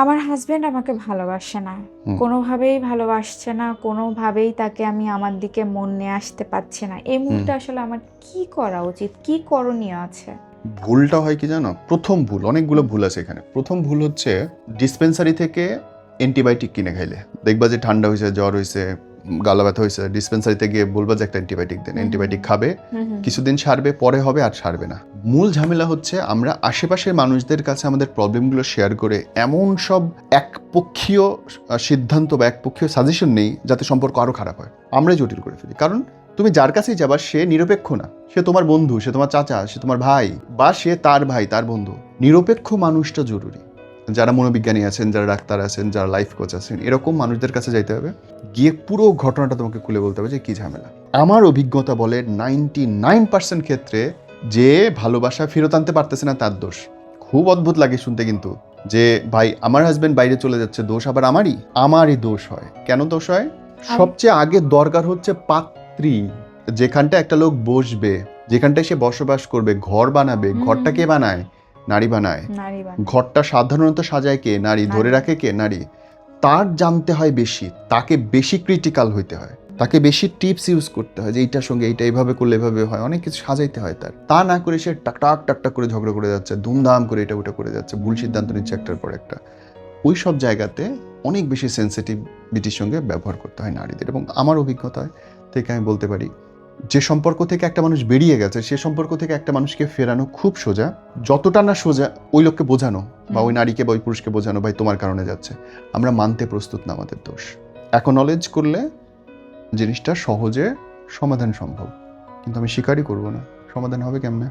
আমার হাজবেন্ড আমাকে ভালোবাসে না। কোনোভাবেই ভালোবাসছে না কোনোভাবেই তাকে আমি আমার দিকে মন নিয়ে আসতে পারছি না। এই মুহূর্তে আসলে আমার কি করা উচিত? কি করণীয় আছে? ভুলটা হয় কি জানো? প্রথম ভুল অনেকগুলো ভুল আছে এখানে। প্রথম ভুল হচ্ছে ডিসপেন্সারি থেকে অ্যান্টিবায়োটিক কিনে খাইলে। দেখবা যে ঠান্ডা হয়েছে জ্বর হয়েছে গালা ব্যথা হয়েছে ডিসপেন্সারিতে গিয়ে বলবা যে একটা অ্যান্টিবায়োটিক দেন। অ্যান্টিবায়োটিক খাবে। কিছুদিন সারবে পরে হবে আর সারবে না। মূল ঝামেলা হচ্ছে আমরা আশেপাশের মানুষদের কাছে আমাদের প্রবলেমগুলো শেয়ার করে এমন সব একপক্ষীয় সিদ্ধান্ত বা একপক্ষীয় সাজেশন নেই যাতে সম্পর্ক আরও খারাপ হয়। আমরাই জটিল করে ফেলি। কারণ তুমি যার কাছেই যাবা সে নিরপেক্ষ না। সে তোমার বন্ধু সে তোমার চাচা সে তোমার ভাই বা সে তার ভাই তার বন্ধু। নিরপেক্ষ মানুষটা জরুরি। যারা মনোবিজ্ঞানী আছেন যারা ডাক্তার আছেন যারা লাইফ কোচ আছেন এরকম মানুষদের কাছে যাইতে হবে। গিয়ে পুরো ঘটনাটা তোমাকে খুলে বলতে হবে যে কি ঝামেলা। আমার অভিজ্ঞতা বলে নাইনটি নাইন পার্সেন্ট ক্ষেত্রে যে ভালোবাসা ফেরত আনতে পারতেছে না তার দোষ। খুব অদ্ভুত লাগে শুনতে কিন্তু যে ভাই আমার হাজবেন্ড বাইরে চলে যাচ্ছে দোষ আবার আমারই? আমারই দোষ হয়। কেন দোষ হয়? সবচেয়ে আগে দরকার হচ্ছে পাত্রী যেখানটা একটা লোক বসবে যেখানটায় সে বসবাস করবে ঘর বানাবে। ঘরটা কে বানায়? নারী বানায়। ঘরটা সাধারণত সাজায় কে? নারী। ধরে রাখে কে? নারী। তার জানতে হয় বেশি তাকে বেশি ক্রিটিক্যাল হইতে হয়। তাকে বেশি টিপস ইউজ করতে হয় যে এইটার সঙ্গে এইটা এইভাবে করলে এভাবে হয়। অনেক কিছু সাজাইতে হয় তার। তা না করে সে টাক টাক টাক টাক করে ঝগড়া করে যাচ্ছে ধুমধাম করে এটা ওটা করে যাচ্ছে ভুল সিদ্ধান্ত নিচ্ছে একটার পর একটা। ওই সব জায়গাতে অনেক বেশি সেন্সিটিভিটির সঙ্গে ব্যবহার করতে হয় নারীদের এবং আমার অভিজ্ঞতায় থেকে আমি বলতে পারি যে সম্পর্ক থেকে একটা মানুষ বেরিয়ে গেছে সে সম্পর্ক থেকে একটা মানুষকে ফেরানো খুব সোজা। যতটা না সোজা ওই লোককে বোঝানো বা ওই নারীকে বা ওই পুরুষকে বোঝানো ভাই তোমার কারণে যাচ্ছে। আমরা মানতে প্রস্তুত না আমাদের দোষ। এখন নলেজ করলে জিনিসটা সহজে সমাধান সম্ভব। কিন্তু আমি স্বীকারই করব না। সমাধান হবে কেমনে?